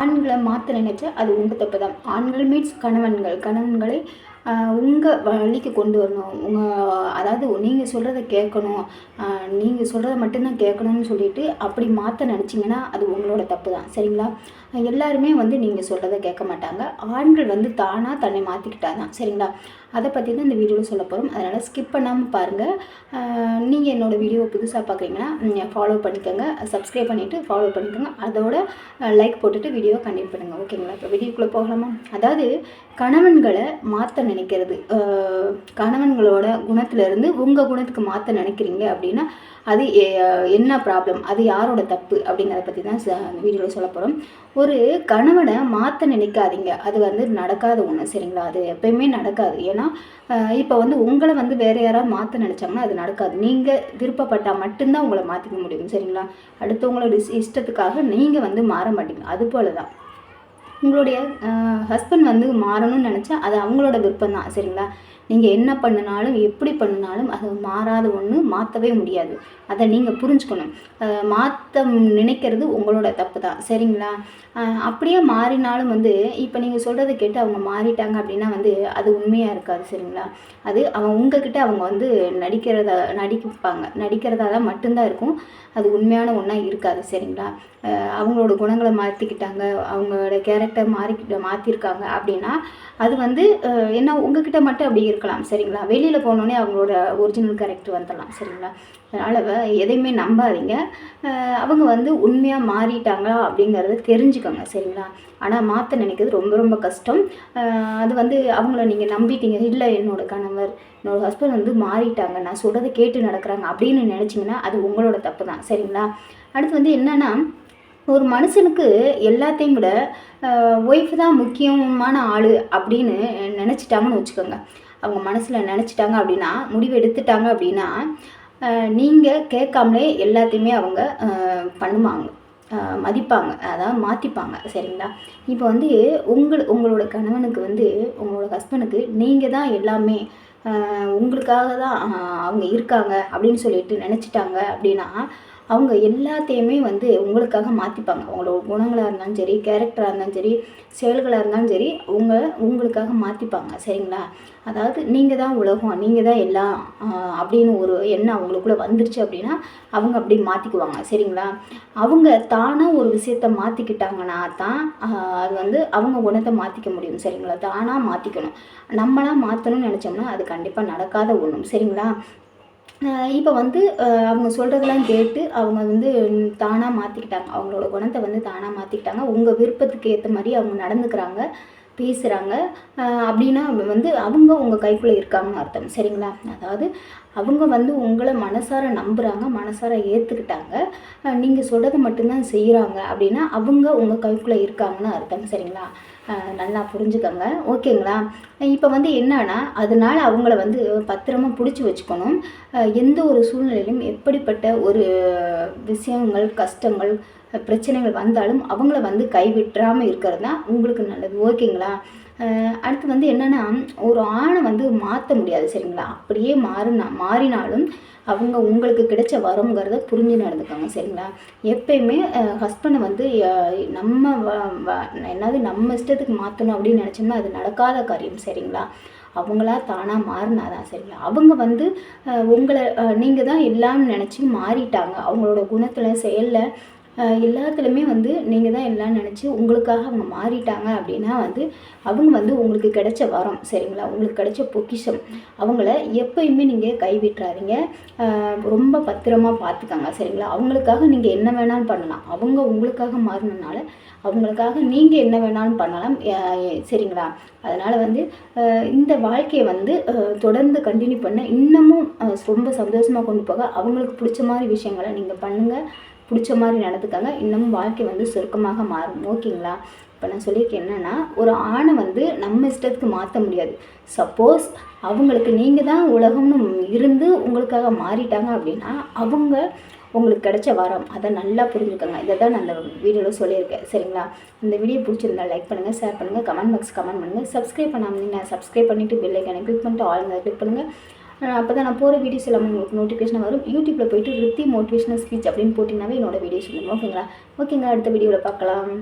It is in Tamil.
ஆண்களை மாற்ற நினைச்சா அது உங்கள் தப்பு தான் ஆண்கள் மீன்ஸ் கணவன்கள். கணவன்களை உங்கள் வழிக்கு கொண்டு வரணும். உங்கள் அதாவது நீங்கள் சொல்கிறத கேட்கணும். நீங்கள் சொல்கிறத மட்டும்தான் கேட்கணும்னு சொல்லிட்டு அப்படி மாற்ற நினச்சிங்கன்னா அது உங்களோட தப்பு தான் சரிங்களா? எல்லாருமே வந்து நீங்கள் சொல்கிறத கேட்க மாட்டாங்க. ஆண்கள் வந்து தானாக தன்னை மாற்றிக்கிட்டா தான் சரிங்களா? அதை பற்றி தான் இந்த வீடியோவில் சொல்ல போகிறோம் அதனால் ஸ்கிப் பண்ணாமல் பாருங்கள் நீங்கள் என்னோடய வீடியோவை புதுசாக பார்க்குறீங்கன்னா ஃபாலோ பண்ணிக்கோங்க. சப்ஸ்கிரைப் பண்ணிவிட்டு ஃபாலோ பண்ணிக்கோங்க. அதோட லைக் போட்டுட்டு வீடியோவை கண்டினியூ பண்ணுங்கள் ஓகேங்களா? இப்போ வீடியோக்குள்ளே போகலாமா? அதாவது கணவன்களை மாற்ற நினைக்கிறது. கணவன்களோட குணத்திலேருந்து உங்கள் குணத்துக்கு மாற்ற நினைக்கிறீங்க அப்படின்னா அது என்ன ப்ராப்ளம் அது யாரோட தப்பு அப்படிங்கிறத பற்றி தான் வீடியோவில் சொல்ல போகிறோம் ஒரு கணவனை மாற்ற நினைக்காதீங்க. அது வந்து நடக்காத ஒன்று சரிங்களா? அது எப்பயுமே நடக்காது. ஏன்னா இப்போ வந்து உங்களை வந்து வேறு யாராவது மாற்ற நினச்சாங்கன்னா அது நடக்காது. நீங்கள் விருப்பப்பட்டால் மட்டும்தான் உங்களை மாற்றிக்க முடியும் சரிங்களா? அடுத்தவங்களோட இஷ்டத்துக்காக நீங்கள் வந்து மாற மாட்டீங்க. அது போல தான் உங்களுடைய ஹஸ்பண்ட் வந்து மாறணும்னு நினச்சா அது அவங்களோட விருப்பம் தான் சரிங்களா? நீங்கள் என்ன பண்ணினாலும் எப்படி பண்ணினாலும் அது மாறாத ஒன்று மாற்றவே முடியாது. அதை நீங்கள் புரிஞ்சுக்கணும். மாற்ற நினைக்கிறது உங்களோட தப்பு தான் சரிங்களா? அப்படியே மாறினாலும் வந்து இப்போ நீங்கள் சொல்கிறத கேட்டு அவங்க மாறிட்டாங்க அப்படின்னா வந்து அது உண்மையாக இருக்காது சரிங்களா? அது அவங்க உங்ககிட்ட அவங்க வந்து நடிக்கிறத நடிப்பாங்க. நடிக்கிறதா தான் மட்டும்தான் இருக்கும். அது உண்மையான ஒன்றா இருக்காது சரிங்களா? அவங்களோட குணங்களை மாற்றிக்கிட்டாங்க அவங்களோட கேரக்டர் மாறி மாற்றிருக்காங்க அப்படின்னா அது வந்து என்ன உங்ககிட்ட மட்டும் அப்படி இருக்கலாம் சரிங்களா? வெளியில் போனோடனே அவங்களோட ஒரிஜினல் கேரக்டர் வந்துடலாம் சரிங்களா? அதனால் எதையுமே நம்பாதீங்க. அவங்க வந்து உண்மையாக மாறிட்டாங்களா அப்படிங்கிறத தெரிஞ்சுக்கோங்க சரிங்களா? ஆனால் மாற்ற நினைக்கிறது ரொம்ப ரொம்ப கஷ்டம். அது வந்து அவங்கள நீங்கள் நம்பிட்டீங்க இல்லை என்னோடய கணவர் என்னோடய ஹஸ்பண்ட் வந்து மாறிட்டாங்க நான் சொல்கிறத கேட்டு நடக்கிறாங்க அப்படின்னு நினச்சிங்கன்னா அது உங்களோட தப்பு தான் சரிங்களா? அடுத்து வந்து என்னென்னா ஒரு மனுஷனுக்கு எல்லாத்தையும் விட ஒய்ஃப் தான் முக்கியமான ஆள் அப்படின்னு நினச்சிட்டாங்கன்னு வச்சுக்கோங்க. அவங்க மனசில் நினச்சிட்டாங்க அப்படின்னா முடிவு எடுத்துட்டாங்க அப்படின்னா நீங்கள் கேட்காமலே எல்லாத்தையுமே அவங்க பண்ணுவாங்க. மதிப்பாங்க. அதாவது மாற்றிப்பாங்க சரிங்களா? இப்போ வந்து உங்கள் உங்களோட கணவனுக்கு வந்து உங்களோட ஹஸ்பண்டுக்கு நீங்கள் தான் எல்லாமே உங்களுக்காக தான் அவங்க இருக்காங்க அப்படின்னு சொல்லிட்டு நினச்சிட்டாங்க அப்படின்னா அவங்க எல்லாத்தையுமே வந்து உங்களுக்காக மாற்றிப்பாங்க அவங்களோட குணங்களாக இருந்தாலும் சரி கேரக்டராக இருந்தாலும் சரி செயல்களாக இருந்தாலும் சரி அவங்க உங்களுக்காக மாற்றிப்பாங்க சரிங்களா? அதாவது நீங்கள் தான் உலகம் நீங்கள் தான் எல்லாம் அப்படின்னு ஒரு எண்ணம் அவங்களுக்குள்ளே வந்துருச்சு அப்படின்னா அவங்க அப்படி மாற்றிக்குவாங்க சரிங்களா? அவங்க தானாக ஒரு விஷயத்த மாற்றிக்கிட்டாங்கன்னா தான் அது வந்து அவங்க குணத்தை மாற்றிக்க முடியும். சரிங்களா? தானாக மாற்றிக்கணும் நம்மளாக மாற்றணும்னு நினச்சோம்னா அது கண்டிப்பாக நடக்காத ஒன்றும் சரிங்களா? இப்போ வந்து அவங்க சொல்கிறதெல்லாம் கேட்டு அவங்க வந்து தானாக மாற்றிக்கிட்டாங்க அவங்களோட குணத்தை வந்து தானாக மாற்றிக்கிட்டாங்க உங்கள் விருப்பத்துக்கு ஏற்ற மாதிரி அவங்க நடந்துக்கிறாங்க. பேசுகிறாங்க அப்படின்னா வந்து அவங்க உங்கள் கைக்குள்ளே இருக்காங்கன்னு அர்த்தம். சரிங்களா? அதாவது அவங்க வந்து உங்களை மனசார நம்புகிறாங்க மனசார ஏற்றுக்கிட்டாங்க நீங்கள் சொல்கிறத மட்டும்தான் செய்கிறாங்க அப்படின்னா அவங்க உங்கள் கைக்குள்ளே இருக்காங்கன்னு அர்த்தம். சரிங்களா? நல்லா புரிஞ்சுக்கோங்க. ஓகேங்களா? இப்போ வந்து என்னன்னா அதனால் அவங்கள வந்து பத்திரமா பிடிச்சி வச்சுக்கணும். எந்த ஒரு சூழ்நிலையிலும் எப்படிப்பட்ட ஒரு விஷயங்கள் கஷ்டங்கள் பிரச்சனைகள் வந்தாலும் அவங்கள வந்து கைவிட்டுறாமல் இருக்கிறது தான் உங்களுக்கு நல்லது. ஓகேங்களா? அடுத்து வந்து என்னென்னா ஒரு ஆணை வந்து மாற்ற முடியாது சரிங்களா? அப்படியே மாறினா மாறினாலும் அவங்க உங்களுக்கு கிடைச்ச வரோங்கிறத புரிஞ்சு நடந்துக்காங்க சரிங்களா? எப்பயுமே ஹஸ்பண்டை வந்து நம்ம என்னது நம்ம இஷ்டத்துக்கு மாற்றணும் அப்படின்னு நினச்சோம்னா அது நடக்காத காரியம் சரிங்களா? அவங்களா தானாக மாறினாதான் சரிங்களா? அவங்க வந்து உங்களை நீங்கள் தான் எல்லாம் நினச்சி மாறிட்டாங்க. அவங்களோட குணத்தில் செயலில் எல்லாத்துலேயுமே வந்து நீங்கள் தான் எல்லாம் நினச்சி உங்களுக்காக அவங்க மாறிட்டாங்க அப்படின்னா வந்து அவங்க வந்து உங்களுக்கு கிடைச்ச வரம் சரிங்களா? உங்களுக்கு கிடைச்ச பொக்கிஷம். அவங்கள எப்பயுமே நீங்கள் கைவிட்டுறாதீங்க. ரொம்ப பத்திரமாக பார்த்துக்காங்க சரிங்களா? அவங்களுக்காக நீங்கள் என்ன வேணாலும் பண்ணலாம். அவங்க உங்களுக்காக மாறினனால அவங்களுக்காக நீங்கள் என்ன வேணாலும் பண்ணலாம் சரிங்களா? அதனால் வந்து இந்த வாழ்க்கையை வந்து தொடர்ந்து கண்டினியூ பண்ண இன்னமும் ரொம்ப சந்தோஷமாக கொண்டு போக. அவங்களுக்கு பிடிச்ச மாதிரி விஷயங்களை நீங்கள் பண்ணுங்கள் பிடிச்ச மாதிரி நடந்துக்காங்க. இன்னமும் வாழ்க்கை வந்து சுருக்கமாக மாறும். ஓகேங்களா? இப்போ நான் சொல்லியிருக்கேன் என்னென்னா ஒரு ஆணை வந்து நம்ம இஷ்டத்துக்கு மாற்ற முடியாது. சப்போஸ் அவங்களுக்கு நீங்கள் தான் உலகம்னு இருந்து உங்களுக்காக மாறிட்டாங்க அப்படின்னா அவங்க உங்களுக்கு கிடைச்ச வரம் அதை நல்லா புரிஞ்சுக்கோங்க. இதை தான் நான் அந்த வீடியோவில் சொல்லியிருக்கேன். சரிங்களா? இந்த வீடியோ பிடிச்சிருந்தா லைக் பண்ணுங்கள் ஷேர் பண்ணுங்கள் கமெண்ட் பாக்ஸ் கமெண்ட் பண்ணுங்கள் சப்ஸ்கிரைப் பண்ணாமல் நான் சப்ஸ்கிரைப் பண்ணிவிட்டு பெல்லைக்கான கிளிக் பண்ணிட்டு ஆளுங்க கிளிக் பண்ணுங்கள் அப்போ தான் நான் போகிற வீடியோஸ் எல்லாமே உங்களுக்கு நோட்டிஃபிகேஷன் வரும். யூடியூப்பில் போயிட்டு ரித்தி மோட்டிவேஷனல் ஸ்பீச் அப்படின்னு போட்டிங்கனாவே என்னோடய வீடியோஸ் வரும் ஓகேங்களா ஓகேங்க அடுத்த வீடியோவில் பார்க்கலாம்.